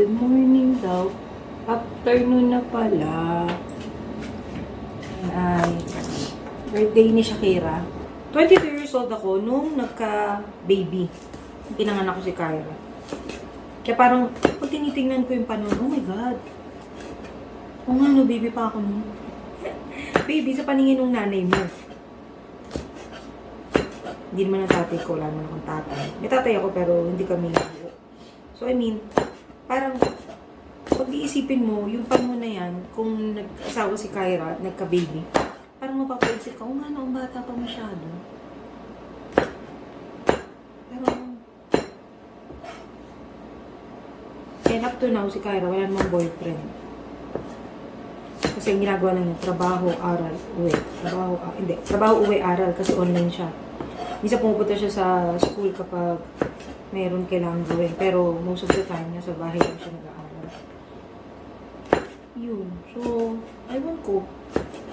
good morning daw. Afternoon na pala. Ay, birthday ni Shakira. 22 years old ako nung nagka-baby. Pinanganak ko si Kyra. Kaya parang, pag tinitingnan ko yung panon, oh my God. Oo nga, no, baby pa ako nun. baby, sa paningin ng nanay mo. Hindi naman ang tatay ko, wala naman akong tatay. May tatay ako pero hindi kami So I mean, parang pag iisipin mo, yung panahon na yan, kung nag-asawa si Kyra at nagka-baby, parang mapapaisip ka, oh nga na, ang bata pa masyado. Pero, and up to now, si Kyra, wala namang boyfriend. Kasi ang ginagawa lang niya, trabaho, aral, uwi. Trabaho, ah, hindi, trabaho, uwi, aral, kasi online siya. Minsan pumupunta siya sa school kapag meron kailangan gawin. Pero most of the time, nasa bahay lang siya nag-aaral. Yun. So, aywan ko.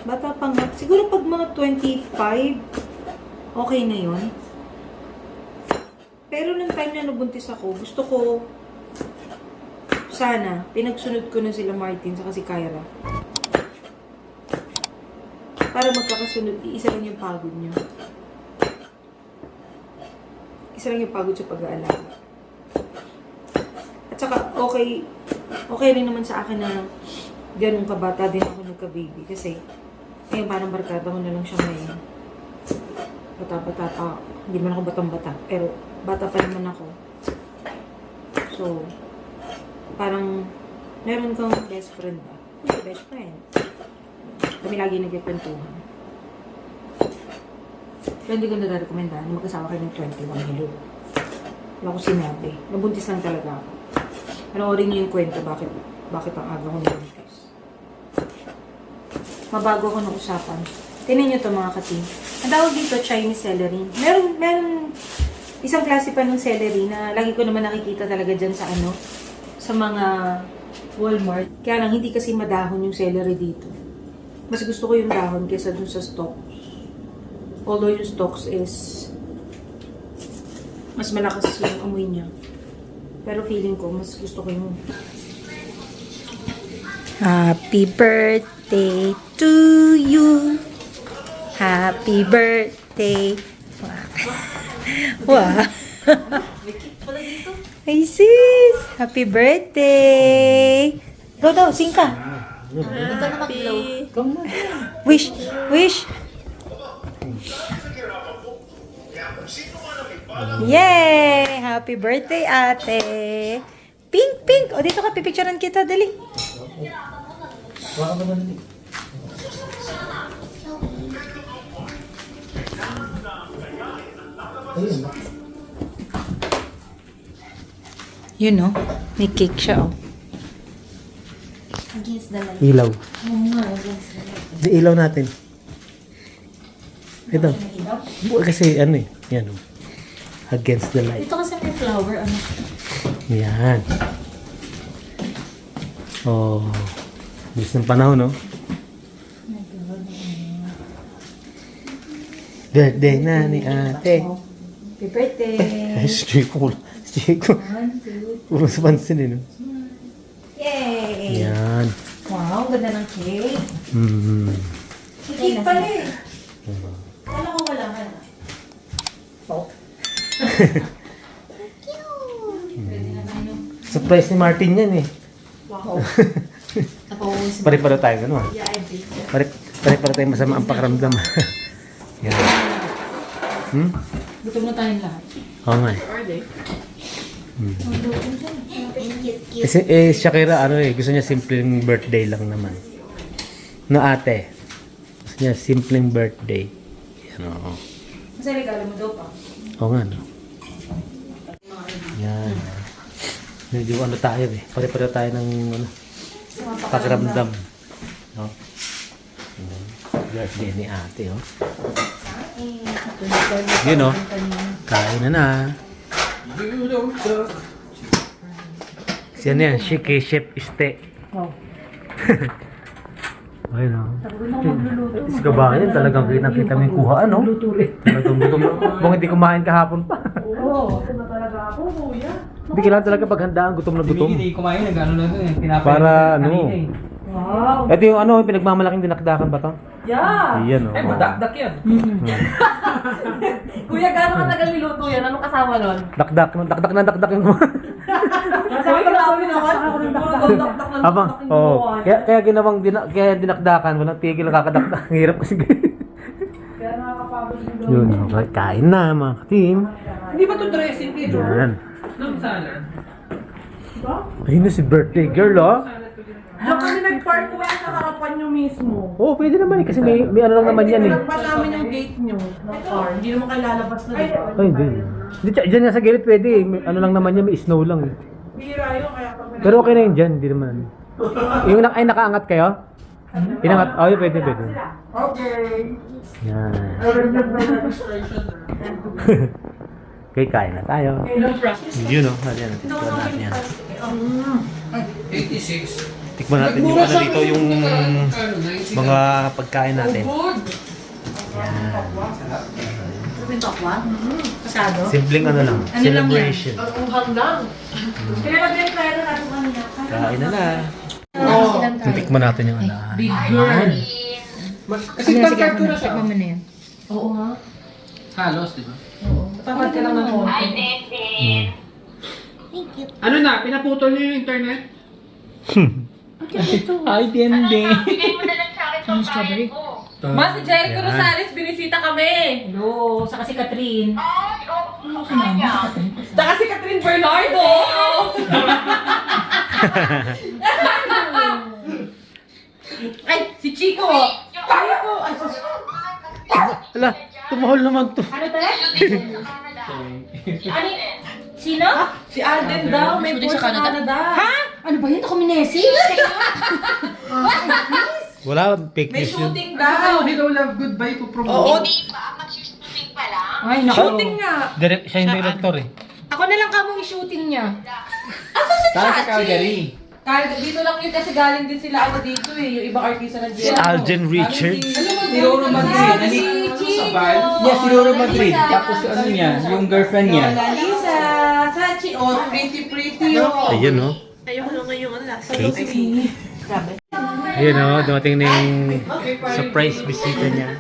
Bata pa nga. Siguro pag mga 25, okay na yun. Pero nung time na nabuntis ako, gusto ko sana, pinagsunod ko na sila Martin sa si Kyra. Para magkakasunod, iisa lang yung pagod niya. Isa lang yung pagod sa pag-aalaga. At saka, okay, okay rin naman sa akin na ganun kabata din ako nagka-baby. Kasi, ngayon parang barkada ko na lang siya ngayon. Bata-bata pa. Hindi man ako batang-bata. Pero, bata pa naman ako. So, parang, meron kang best friend ba? Best friend. Kami lagi nagkikwentuhan. Pero hindi ko nare-recommenda na mag-asawa kayo ng 21 hello. Wala ko sinabi. Nabuntis lang talaga ako. Panoorin niyo yung kwento bakit bakit ang aga ko nabuntis. Mabago ako ng usapan. Tingnan niyo to mga kating. Ang tawag dito, Chinese celery. Meron, meron isang klase pa ng celery na lagi ko naman nakikita talaga dyan sa ano, sa mga Walmart. Kaya lang, hindi kasi madahon yung celery dito. Mas gusto ko yung dahon kaysa dun sa stalk. Although yung stalks is mas malakas yung amoy niya. Pero feeling ko, mas gusto ko yung Happy birthday to you. Happy birthday. Wow. Ay sis! Happy birthday! Go daw, sing ka. Wish, wish. Yay! Happy birthday, ate! Pink, pink! O, dito ka, pipicturean kita, dali. Yun, no? May cake siya, oh. Against the light. Ilaw. Oo nga, against the light. Ilaw natin. Ito. Bu- Kasi ano eh. Yan oh. Against the light. Dito kasi may flower, ano? Yan. Oh. Bilis ng panahon, no? Birthday na ni ate. Happy birthday! Ay, si Chico. Si Chico. One, two, Puro sa pansin eh, no? Yay! Yan. Wow, ganda ng cake. Hmm. Cake pala eh. Kala ko wala ka na. Surprise ni Martin yan eh. Wow. Pare-pare tayo, ano ah. Yeah. Pare, pare-pare tayo masama ang pakiramdam. Yan. Hmm? Gutom na tayong lahat. Oo nga eh. Order. Kasi eh, Shakira, ano eh, gusto niya simpleng birthday lang naman. No ate. Gusto niya simpleng birthday. Yan oo. Kasi regalo mo daw pa. Oo nga no. Yan. Medyo ano tayo eh. Pare-pare tayo ng ano, pakiramdam. No? Birthday ni ate oh. Yun oh. Kain na na. Siya na yan, Shiki Chef Este. Wow. Ayun na magluluto. Is kabayan, talagang kita-kita mo yung kuhaan, no? Talagang gutom. Kung hindi kumain kahapon pa. Oo. Gutom na talaga ako, kuya. Hindi kailangan talaga paghandaan, gutom na gutom. Hindi kumain, nag-ano na doon eh. Para ano? eh. Wow! Ito yung ano, yung pinagmamalaking dinakdakan ba to? Yeah! Iyan oh. Eh, madakdak yan. Kuya, gano'ng katagal niluto yan? Anong kasama nun? Dakdak, dakdak na dakdak yung Sabi ko naman, oo. buwan. Kaya, kaya ginawang dina, kaya dinakdakan, walang tigil nakakadakdak. Ang hirap kasi. Kaya nakakapagod yung. Yun, okay. Kain na mga ka-team. Hindi ba ito dressing dito? Yan. Nung salad. Ayun na si birthday girl, oh. Diyan kami nag-park ko yan sa harapan nyo mismo. Oo, pwede naman eh. Kasi may, may ano lang naman yan eh. Nagpas namin yung gate nyo ng car. Hindi naman kayo lalabas na dito. Ay, hindi. Dyan nga sa gilid pwede eh. May, ano lang naman yan, may snow lang eh. Bira yun, kaya pag Pero okay na yun dyan, hindi naman. Yung na, ay, nakaangat kayo? Inangat? Oh, yun, pwede, pwede. Okay. Yan. Okay, kain na tayo. Yun, oh. Yan, tikman natin yan. 86. Tikman natin yung ano dito, yung mga pagkain natin. Yan. Yung tokwa? Kasado? Simpleng ano lang, celebration. Ang hanggang. Pinalagyan tayo na natin kanina. Kain na na. Oh. Tikman natin yung ano. Big girl. Kasi pag-carto na siya. Tikman mo na yan. Oo nga. Halos, di ba? Tamad ka lang ng konti. Hmm. Ano na, pinaputol niyo yung internet? Ay, dende. Ang strawberry. Ma, si Jericho Yan. Rosales, binisita kami. Hello, saka si Catherine. Ano si mama? Si Catherine. Saka si Catherine Bernardo. Ay, si Chico. Chico. Ay, sus- Ala, tumahol naman to. Ano tayo? Ano? Sino? si Alden daw. May board sa sa Canada. Canada. Ha? Ano ba yun? Ako Minesi? Wala, fake May news yun. shooting daw. Hello, love, goodbye to promote. Oo, Ay, naku. shooting nga. Direct, siya yung director eh. Ako na lang kamong i-shooting niya. Asa si Saan sa Chachi? Calgary? Kal, dito lang yun kasi galing din sila ano dito eh. Yung ibang artista na Si Alden Richard. Si Roro Madrid. Si Nani- Chico. Yeah, si Roro Madrid. Tapos ano niya, yung girlfriend niya. Mona Lisa. Sachi. Oh, pretty pretty oh. Ayun, no? Ayoko na ngayon. Ang lasa. Grabe. Ayun, no? Dumating na yung surprise bisita niya.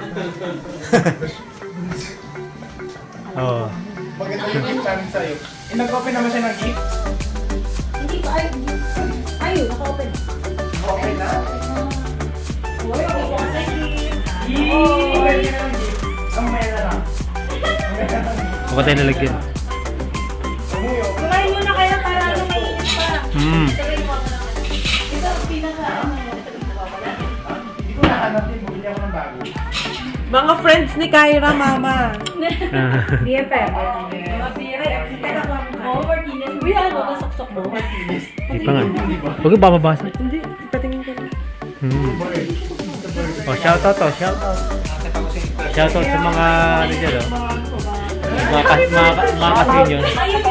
oh. Nag-open naman siya ng gift. Hindi pa, ay, ay, naka-open. Baka tayo nalagyan. Kumain muna kayo para ano mainit pa. Hmm. Mga friends ni Kyra, mama. Ah. BFF. Oh, Martinez. Uy, ano, nasaksok mo? Hindi pa nga. Huwag yung bababasa. Hindi, patingin ko. Hmm. Oh, shout out to, shout out. Shout out sa mga ano dyan, oh. Mga, ka, mga, ka- mga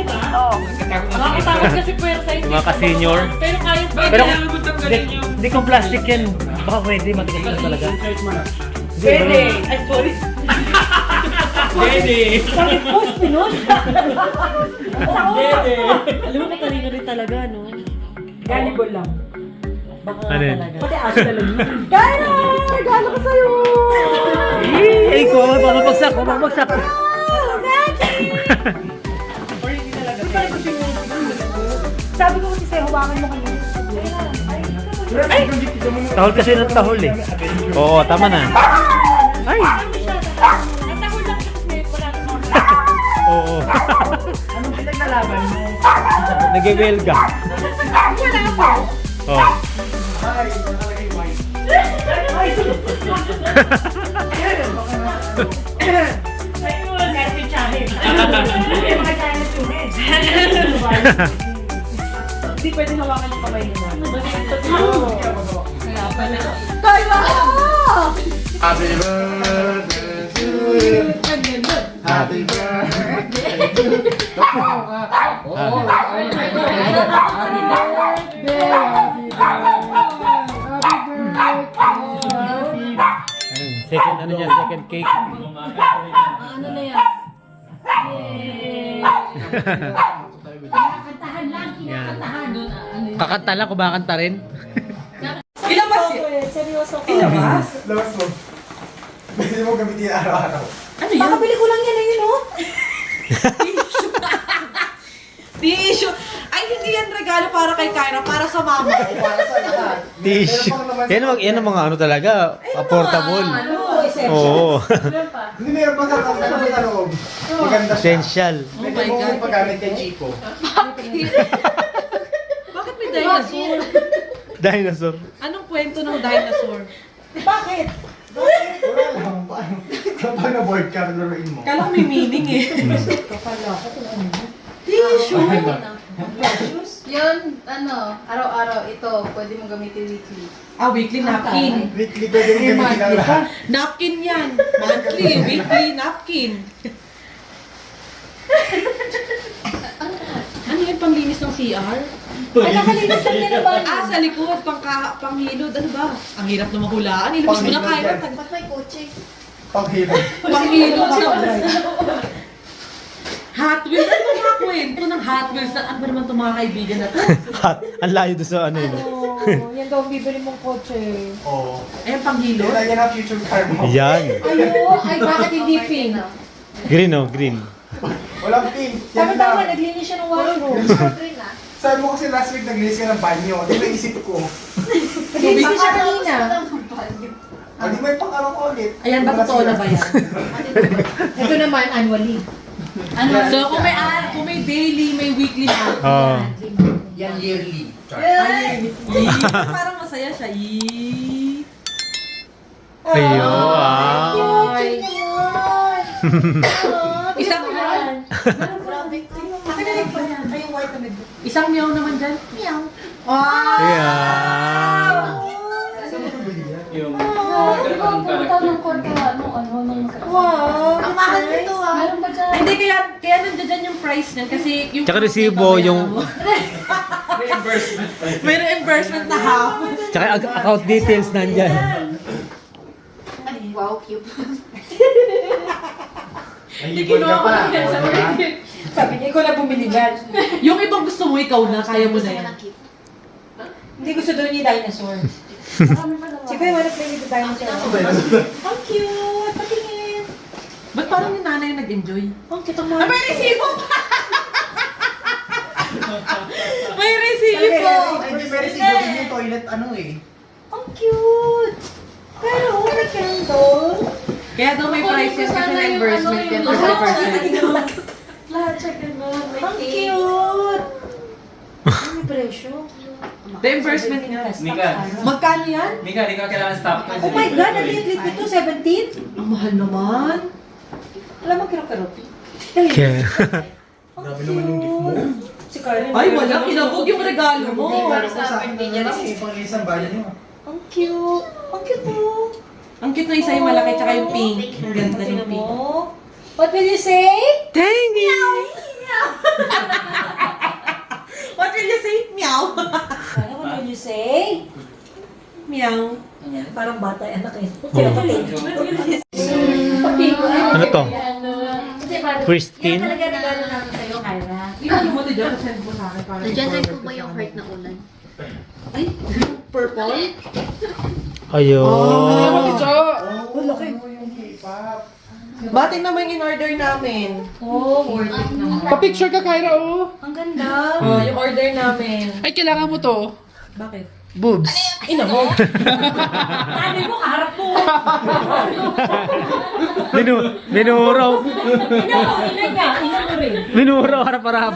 ka-senior. Nakakatakot kasi puwersa Yung mga ka-senior. Pero kaya pa. Pero hindi, hindi kung plastic yan. Baka pwede, matigas na talaga. Pwede. Ay, sorry. Pwede! Bakit post pinos? Alam mo, katalino rin talaga, no? Gullible lang. Baka Ano yun? talaga. Pati aso talaga. Kyra! Regalo ko sa'yo! Ay, ko, mamabagsak, mamabagsak. Sabi hawakan mo kanina. Tahol kasi ng tahol eh. Oo, tama na. Ay! Natahol lang siya kasi wala Oo. Anong pinaglalaban mo? Nag-welga. Oo. Ay, lang kahit yung challenge. Hindi mga challenge eh. Hindi pwede hawakan yung kamay nila. Kaya pala. Kyra! Happy birthday to you. Happy birthday to you. Ayun, second ano dyan, second cake. Ano na yan? Yay! Kantahan Kakanta lang, kumakanta rin. Ilabas yun. Seryoso ka. Ilabas? Labas mo. Pwede mo gamitin araw-araw. Ano yun? Kakabili ko lang yan, ayun oh. Tissue. Tissue. Ay, hindi yan regalo para kay Kyra, para sa mama ko. Para sa lahat. Tissue. Yan, yan ang mga ano talaga, affordable. Ano, essential. Oo. Hindi, meron pa sa ano ba sa loob? Maganda siya. Essential. Oh Pwede my mo God. paggamit kay Chico. Bakit may dinosaur? Dinosaur. Anong kwento ng dinosaur? Bakit? Wala lang. Paano? Kapag na-board ka, laruin mo. Kala may meaning eh. Tissue. Yun, ano, araw-araw ito, pwede mo gamitin weekly. Ah, weekly napkin. Weekly pwede mo gamitin ang lahat. Napkin yan. Monthly, weekly napkin. ano yan, panglinis ng CR? Ay, nakalinis lang niya naman. Ah, sa likod, pangka, panghilod. Ano ba? Ang hirap na mahulaan. Ilabas mo na Panghilod kaya. yan. Ba't may kotse? Paghirap. Panghilod. Hot Wheels. Ano kwento ng Hot Wheels? Na, ano ba naman itong mga kaibigan na to? Hot. Ang layo doon sa ano yun. Oh, yan daw ang bibili mong kotse. Oo. Ayan, panghilod. Yan yan ang future car mo. Yan. Ayo, ay bakit hindi pink? Green oh, green. Walang pink. Yan Tama lang. naglinis siya ng washroom. Sabi mo kasi last week naglinis ka ng banyo. Di ba isip ko? Naglinis siya kanina. O di may pang-araw ko ulit. Ayan ba totoo na ba yan? Ito naman, annually. So, kung may, ah, kung may daily, may weekly na. Oh. Yan yearly. Ay, yee. parang masaya siya. Yee. Ayo, ah. Ay. Isang Isang meow naman dyan. Meow. Wow! Yeah. Yung Wow, ganun ka. Wow, ang mahal nito ah. Meron ba dyan? Ay, Hindi, kaya, kaya nandiyan dyan yung price niyan kasi yung... Tsaka resibo, yung- Reimbursement. May reimbursement na half. Tsaka ag- account details nandyan. Wow, cute. Ay, ibon ka pa. Sabi niya, ikaw na bumili dyan. yung ibang gusto mo, ikaw na, kaya mo na yan. Hindi gusto daw niya dinosaur. Sige, wala play with the dinosaur. Ang cute! Patingin! Ba't parang yung nanay yung nag-enjoy? Ang cute ang Ah, may resibo pa! may resibo! Ay, di pero si Bobby yung toilet ano eh. Ang cute! Pero, may candle. Kaya daw may price yan kasi reimbursement yan. 30%. Lahat siya ganun. Ang cute! Ang presyo. Reimbursement nga. Mika, Magkano yan? Mika, di ka kailangan stop. Oh my God, ang liit nito, 17? Ang mahal naman. Alam mo, kiro-kiro. Yeah. Grabe naman yung gift mo. Si Karen. Ay, wala. Kinabog yung regalo mo. Hindi para sa akin na lang eh. Pang isang bayan nyo. Ang cute. Ang cute mo. Ang cute na isa yung malaki tsaka yung pink. Ang ganda ng Tingnan pink. What will you say? Thank you. Will you say? Meow. Ano, what will you say? Meow. Parang bata yung anak eh. Ano to? Christine? Yan talaga regalo namin sa'yo, Kyra. Ilan mo dyan? Send mo sa akin para Nandiyan rin po ba yung heart na ulan? Purple? Ayun. Oh, laki. Yung K-pop. Bating naman yung in-order namin. Oh, worth it naman. Pa-picture ka, Kyra, oh. Ang ganda. Oh, yung order namin. Ay, kailangan mo to. Bakit? Boobs. Ina mo. Ano mo, kaharap mo. Minu minuraw. Ina mo, ina niya. Ina mo rin. Minuraw harap-harap.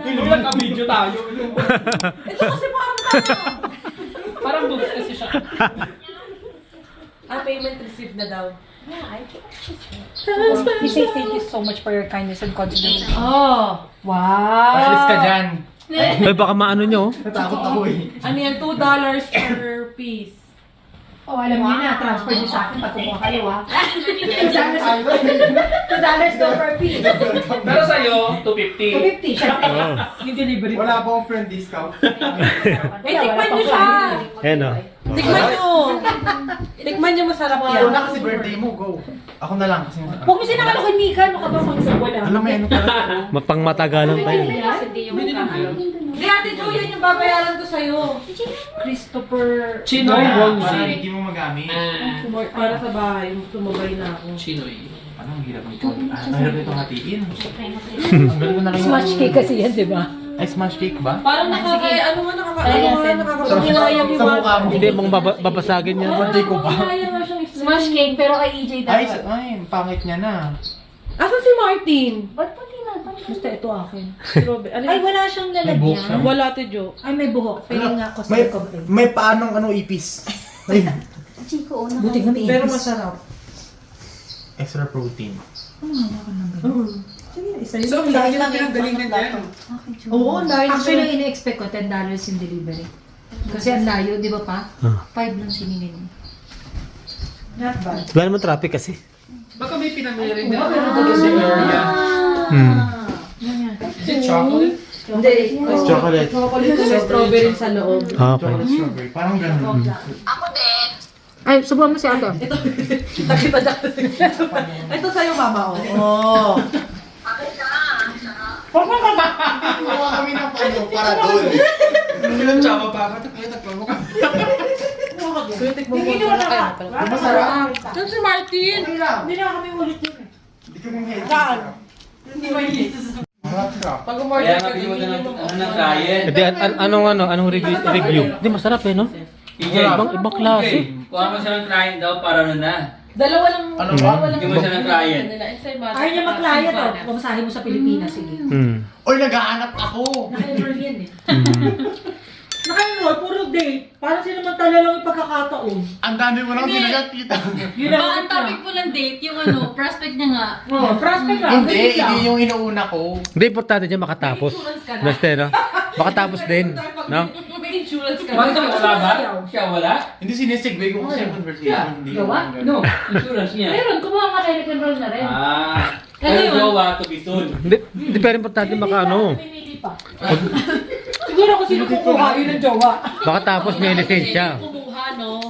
Naka-video tayo. Ito kasi parang Parang boobs kasi siya. Ah, payment received na daw. He says thank you so much for your kindness and consideration. Oh. Wow. Alis ka dyan. Ay, baka maano nyo. Natakot ako eh. Ano yan? $2 per piece. Oh, alam niyo na, transfer niyo sa akin pag kumuha kayo, ha? Ay, Two dollars go per piece. Pero sa'yo, 250. 250, syempre. Oh. Yung delivery. Wala pa akong friend discount. Eh, tikman nyo siya. Ayan o. Tikman nyo. Tikman nyo masarap yan. Ikaw na kasi birthday mo, go. Ako na lang kasi. Huwag mo sinakalo kay Mika, ano ka ba mag wala? Alam mo yan, talaga. Mapang matagalan tayo. Hindi yung magkakaroon. Hindi, Ate Jo, yan yung babayaran ko sa'yo. Christopher... Chinoy Para Bonsai. hindi mo magamit. Ah, Sumay- Para sa bahay, sumabay na ako. Chinoy. Ano ang hirap nito? Ah, ang hirap nito hatiin. Ang galing ko na lang. Smash cake kasi yan, di ba? Ay, smash cake ba? Parang nakaka... Ano nga nakaka... Ano nga natin. nakaka... Sa mukha mo. Hindi mong baba, babasagin yan. Birthday ko ba? Smash cake, pero kay EJ Ay, dapat. sa- ay, pangit niya na. Asan si Martin? Ba't pa tinatang? Basta ito akin. Strawberry. Ano Ay, yun? wala siyang May buhok siya. lalagyan. Wala, Ate Jo. Ay, may buhok. Pwede nga May, customer complaint. may paanong ano ipis. Ay, Chico, una Buti nga may Pero masarap. extra protein. Isa So, ang layo na pinagalingan niya. Oo, ang layo. Actually, ina-expect ko, $10 yung delivery. Kasi ang layo, di ba pa? Ah. 5 lang siningin mo. Not bad. Wala naman traffic kasi. Baka may pinamili rin pero Kasi area. Hmm. Is it chocolate? Hindi. Chocolate. Chocolate na strawberry sa loob. Ah, Okay. Chocolate strawberry. Parang ganun. Ay, subuhan mo si ate. Nakita niya kasi. Ito sa'yo, mama. Oh. Kuha kami ng pano para doon. Ilang tsaba pa ako. Ay, takpan mo ka. Kritik mo mo. Masarap. Ito si Martin. Hindi na kami ulit yun. Hindi ka mong Hindi ba yun? Masarap. Pag Kaya umorder ka, mabili mo bibili na ng, mo. ano ng client. Hindi, an- an- anong ano, anong review? review? Hindi, masarap eh, no? EJ, Ibang, ibang klase. kuha mo siya ng client daw para ano na. Dalawa lang. Ano dalawa ba? lang. Bigyan mo siya ng client. Ayaw niya maklaya to. Pumasahin mo sa Pilipinas, sige. Hmm. Oy, naghahanap ako. Naka-enroll yan eh. Naka-enroll, puro date. Parang sinamantala lang yung pagkakataon. Ang dami mo lang pinagkakita. Yun Baka ang topic po ng date, yung ano, prospect niya nga. Oh, prospect lang. Hindi, ganun lang. hindi yung inuuna ko. Hindi, importante dyan makatapos. Basta, no? Makatapos din, no? May insurance ka. Bakit wala ba? Siya wala? Hindi sinesegue ko kasi yung conversation. Hindi Gawa? yung- No, insurance niya. Meron, kumuha nga kayo nag-enroll na rin. Ah, Ano yun? jowa to be soon. Hindi, hindi pero importante maka, ano, Siguro kung sino kukuha, yun ang jowa. makatapos may lisensya. Kumuha, no?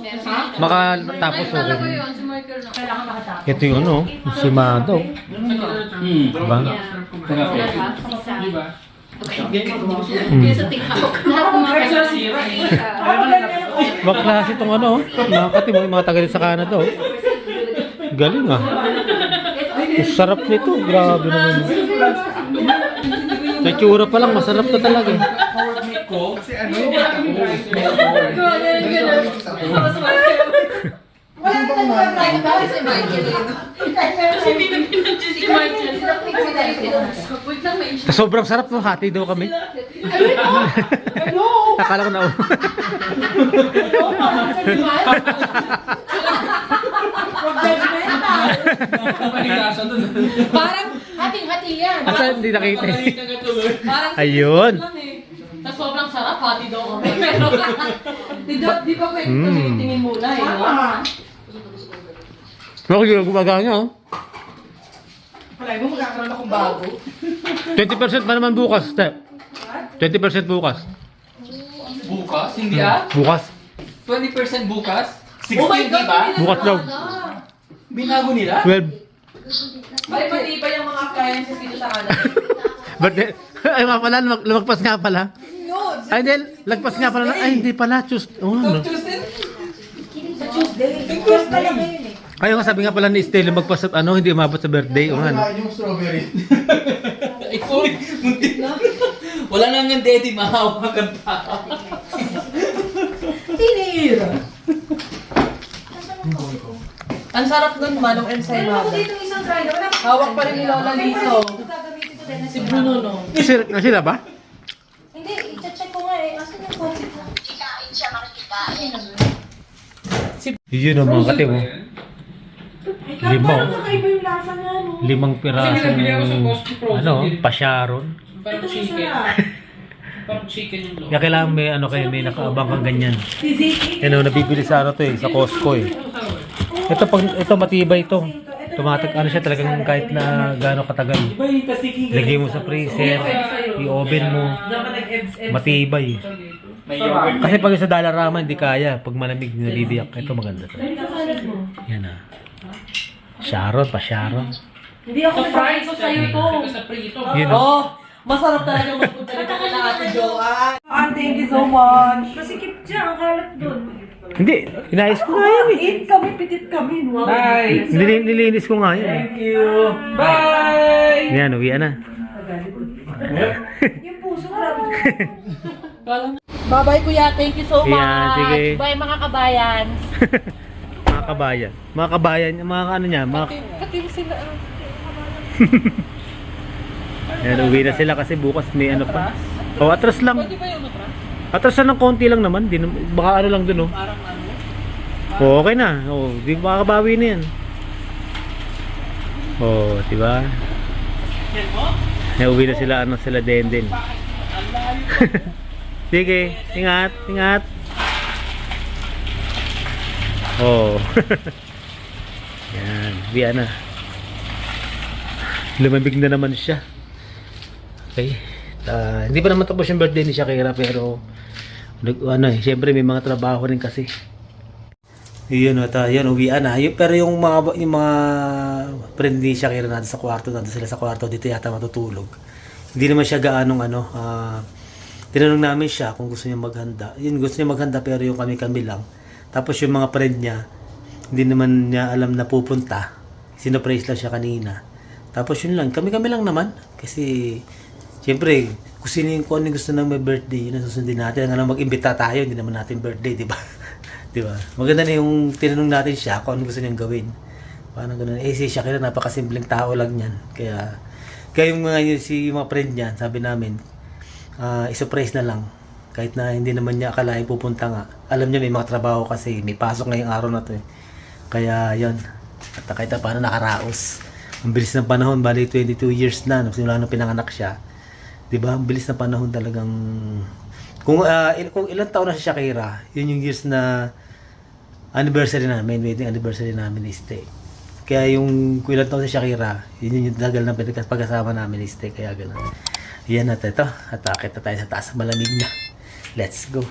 Makatapos, Ayun talaga okay. yun. Kailangan makatapos. Ito yung ano, si Mado. Hmm. Diba? Eh. Diba? Mga eh. Ibang klase itong ano, nakakati mo yung mga taga sa Canada, oh. Galing ah. Ang sarap nito, grabe naman. Sa tsura pa lang, masarap na talaga. Ko, kasi ano, Wala na talaga si Michael yun. Kasi pinag-pinag si Michael. Wait lang, may Tapos sobrang sarap no, hati daw kami. Akala ko na, dun. Parang hating-hati yan. Asa hindi nakita eh. Parang Ayun. lang eh. Tapos sobrang sarap, hati daw kami. Pero, Di, ba- di ba pwede Mm. mm. tingin muna eh. no? Ako yung gumagana, oh. Wala mo magkakaroon akong bago. 20% pa naman bukas, te. 20% bukas. Bukas? Hindi ah? Bukas. 20% bukas? 16, Oh my di God, ba? Bukas daw. Binago nila? 12. Ay, pati ba yung mga appliances dito sa kanan? But, eh, ay nga pala, lumag- lumagpas nga pala. Ay, hindi, lagpas nga pala. Ay, hindi pala, Tuesday. Oh, ano? Tuesday? Tuesday. Tuesday pa lang eh. Nga sabi nga pala ni Stella, magpas, ano, hindi umabot sa birthday. O ano. Yung strawberry? Ikaw, muntik na. Wala na nga daddy, mahawak ang tao. Tinira. Ang sarap nun, manong Meron ako ensaymada. dito isang. Wala Hawak pa rin ni Lola Liso. Si Bruno, no? Kasi, kasi na ba? Hindi, i-check ko nga eh. Asan yung coffee ko? Yun ang mga kati mo. Lima. Parang kakaiba yung lasa nga, no? Limang Costco frozen ano, pasyaron. Parang Ito sarap. Parang chicken yung loob. Kaya kailangan may, ano kayo, may nakaabang kang ganyan. Yan o, nabibili sa ano to eh, sa Costco eh. Ito, pag, ito matibay ito. Tumatak, ano siya talagang kahit na gaano katagal. Lagay mo sa freezer, i-oven mo, matibay. Kasi pag sa Dalarama, hindi kaya. Pag malamig, nabibiyak. Ito maganda to. Yan ah. Sharon, pa Sharon. Hindi ako Sa fries, nagpapito sa'yo ito. Sa prito. Yun oh. Masarap talaga magpunta dito kay Ate Joanne. Ah, thank you so much. Kasi kip siya, ang kalat dun. Hindi, inayos ko nga yan eh. Eat kami, pitit kami. Wow. Bye! Nili- nilinis ko nga yan eh. Thank you! Bye! Yan, uwi na. Yung puso, grabe. Bye-bye kuya, thank you so Ayan, much. sige. Bye mga kabayan. mga kabayan. Mga kabayan, mga ano niya, mga... Katim sila. Yan, uwi na sila kasi bukas may ano pa. Oh, atras lang. Di ba yung matras? Atras na ng konti lang naman. Di, baka ano lang dun, oh. Parang ano? Oh, okay na. Oh, di makakabawi na yan. Oh, di ba? Yan mo? Yan, uwi na sila, ano sila, Denden. Sige, ingat, ingat. Oh. Yan, biya na. Lumabig na naman siya. Okay. Ah, hindi pa naman tapos yung birthday ni Shakira pero ano eh, syempre may mga trabaho rin kasi. Yun at uh, yun, uwian na. Yun, pero yung mga, yung mga friend ni Shakira natin sa kwarto, natin sila sa kwarto, dito yata matutulog. Hindi naman siya gaanong ano, ah, tinanong namin siya kung gusto niya maghanda. Yun, gusto niya maghanda pero yung kami-kami lang. Tapos yung mga friend niya, hindi naman niya alam na pupunta. Sinopraise lang siya kanina. Tapos yun lang, kami-kami lang naman. Kasi, siyempre, kung sino yung kung ano gusto ng may birthday, yun ang susundin natin. Ang alam, mag-imbita tayo, hindi naman natin birthday, di ba? di ba? Maganda na yung tinanong natin siya kung ano gusto niyang gawin. Parang ganun. Eh, si Shakira, napakasimpleng tao lang yan. Kaya, kaya yung mga, si, mga friend niya, sabi namin, ah isurprise na lang. Kahit na hindi naman niya akalain pupunta nga. Alam niya may mga trabaho kasi may pasok ngayong araw na to eh. Kaya yon At kahit na paano nakaraos. Ang bilis ng panahon, bali 22 years na, nung simula nung pinanganak siya. 'Di ba? Ang bilis ng panahon talagang kung ah, il- kung ilang taon na si Shakira, yun yung years na anniversary namin, wedding anniversary namin ni Stay. Kaya yung kung ilang taon si Shakira, yun yung tagal pinag- pagkasama namin ni Stay, kaya gano'n. Yan na ito. At akit na tayo sa taas. Malamig na. Let's go.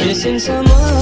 Missing someone